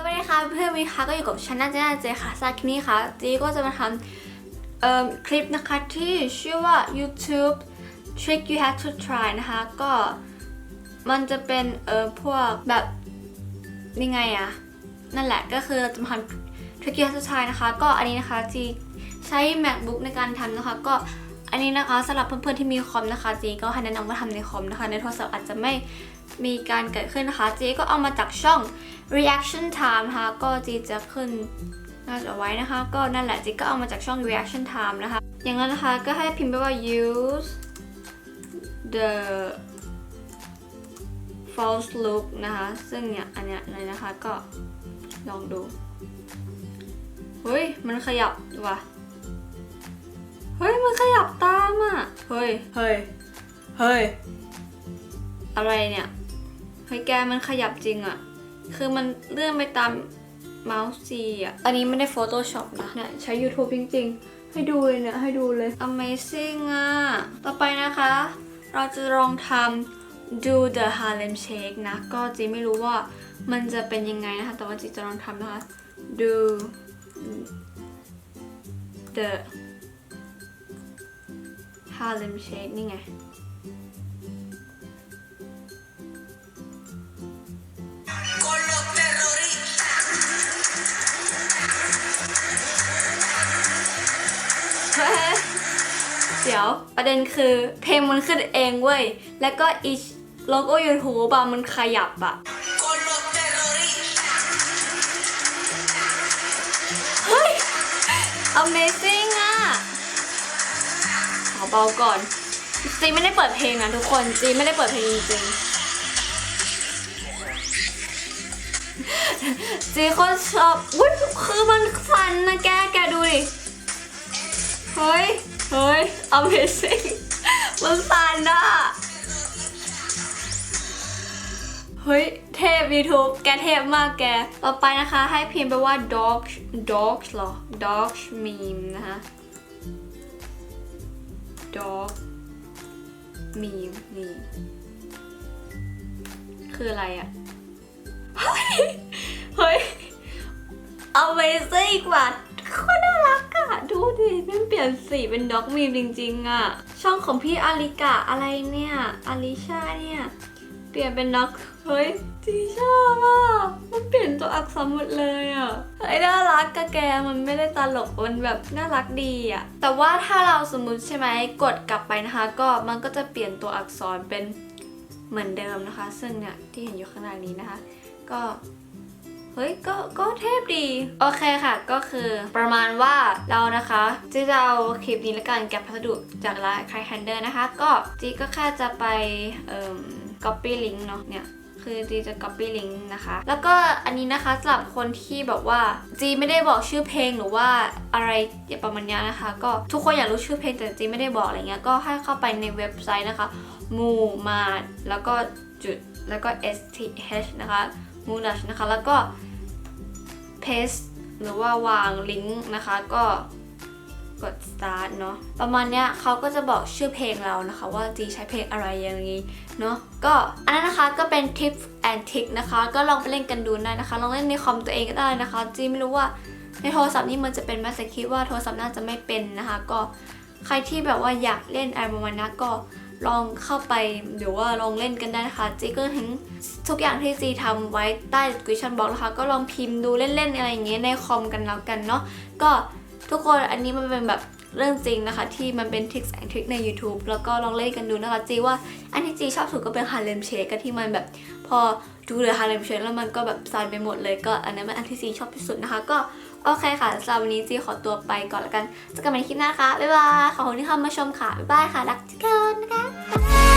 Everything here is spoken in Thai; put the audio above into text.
สวัสดีค่ะเพื่อนวิค่ะก็อยู่กับฉันนาเจนาเจค่ะซาคินี่ค่ะจีก็จะมาทำคลิปนะคะที่ชื่อว่า YouTube trick you have to try นะคะก็มันจะเป็นเอ่อพวกแบบยังไงอะนั่นแหละก็คือจะมาทำ trick you have to try นะคะก็อันนี้นะคะจีใช้ macbook ในการทำนะคะก็อันนี้นะคะสำหรับเพื่อนๆที่มีคอมนะคะจีก็ให้แนะนำว่าทำในคอมนะคะในโทรศัพท์อาจจะไม่ มีการเกิดขึ้นนะคะ จีก็เอามาจากช่อง reaction time นะคะ ก็จีจะขึ้นหน้าจอไว้นะคะ ก็นั่นแหละจีก็เอามาจากช่อง reaction time นะคะ อย่างนั้นนะคะก็ให้พิมพ์ไปว่า use the false look นะคะ ซึ่งเนี่ยอันเนี้ยเลยนะคะก็ลองดูเฮ้ย มันขยับว่ะ เฮ้ย มันขยับตามอะ เฮ้ย เฮ้ย เฮ้ย อะไรเนี่ย เฮ้ยแกมันขยับจริงอะคือมันเลื่อนไปตามเมาส์ซีอะอันนี้ไม่ได้ Photoshop นะเนี่ยใช้ YouTube จริง ๆ ให้ดูเลยเนี่ย ให้ดูเลย Amazing อะต่อไปนะคะ เราจะลองทำ do the Harlem Shake นะ ก็จีไม่รู้ว่ามันจะเป็นยังไงนะคะ แต่ว่าจีจะลองทำนะคะ do the Harlem Shake นี่ไง เดี๋ยวประเด็นคือเพลงมันขึ้นเองเว้ย แล้วก็อีโลโก้ยูทูบอะมันขยับอะเฮ้ย Amazing อะขอเบาก่อนจีไม่ได้เปิดเพลงนะทุกคนจีไม่ได้เปิดเพลงจริงจีก็ชอบอุ้ยคือมันสั่นนะแกแกดูดิ เฮ้ย เฮ้ย Amazing มันสันอะเฮ้ย เทพ YouTube แกเทพมากแก ต่อไปนะคะให้พิมพ์ไปว่า dog dog หรอ dog meme นะคะ dog meme นี่คืออะไรอะเฮ้ย เฮ้ย Amazing กว่าโคตรน่ารักอะ ดูดิมันเปลี่ยนสีเป็นด็อกมีมจริงๆอะช่องของพี่อาริกะอะไรเนี่ยอาริชาเนี่ยเปลี่ยนเป็นด็อกเฮ้ยจีชอบอะมันเปลี่ยนตัวอักษรหมดเลยอะเฮ้ยน่ารักกะแกมันไม่ได้ตลกมันแบบน่ารักดีอะแต่ว่าถ้าเราสมมุติใช่ไหมกดกลับไปนะคะ ก็มันก็จะเปลี่ยนตัวอักษรเป็นเหมือนเดิมนะคะ ซึ่งเนี่ยที่เห็นอยู่ข้างหน้านี้นะคะ ก็ เฮ้ยก็ก็เทพดี โอเคค่ะก็คือประมาณว่าเรานะคะจะเอาคลิปนี้และกันแกะพัสดุจากร้านคลายแคนเดอร์นะคะ ก็จีก็แค่จะไปเอ่อ copy link เนาะเนี่ยคือจีจะ copy link นะคะ แล้วก็อันนี้นะคะสำหรับคนที่แบบว่าจีไม่ได้บอกชื่อเพลงหรือว่าอะไรประมาณนี้นะคะ ก็ทุกคนอยากรู้ชื่อเพลงแต่จีไม่ได้บอกอะไรเงี้ยก็ให้เข้าไปในเว็บไซต์นะคะมูมาแล้วก็จุดแล้วก็ st h นะคะมูดัชนะคะแล้วก็ paste หรือว่าวางลิงก์นะคะก็กด start เนาะประมาณเนี้ยเขาก็จะบอกชื่อเพลงเรานะคะ ว่าจีใช้เพลงอะไรอย่างนี้เนาะก็อันนั้นนะคะก็เป็น tip and trick นะคะ ก็ลองไปเล่นกันดูได้นะคะ ลองเล่นในคอมตัวเองก็ได้นะคะจีไม่รู้ว่าในโทรศัพท์นี่มันจะเป็นไหมแต่คิดว่าโทรศัพท์น่าจะไม่เป็นนะคะ ก็ใครที่แบบว่าอยากเล่นอะไรประมาณนั้นก็ ลองเข้าไปหรือว่าลองเล่นกันได้นะคะจีก็ทิ้งทุกอย่างที่จีทำไว้ใต้ description box นะคะ ก็ลองพิมพ์ดูเล่นๆอะไรอย่างเงี้ยในคอมกันแล้วกันเนาะก็ทุกคนอันนี้มันเป็นแบบเรื่องจริงนะคะ ที่มันเป็น tricks and trick ใน YouTube แล้วก็ลองเล่นกันดูนะคะจีว่าอันที่จีชอบสุดก็เป็น Harlem Shake ก็ที่มันแบบพอดูเลย Harlem Shake แล้วมันก็แบบสั่นไปหมดเลยก็อันนั้นเป็นอันที่จีชอบที่สุดนะคะ ก็โอเคค่ะสำหรับวันนี้จีขอตัวไปก่อนแล้วกันเจอกันใหม่ในคลิปหน้าค่ะบ๊ายบายขอบคุณที่เข้ามาชมค่ะบ๊ายบายค่ะรักทุกคนนะคะ We'll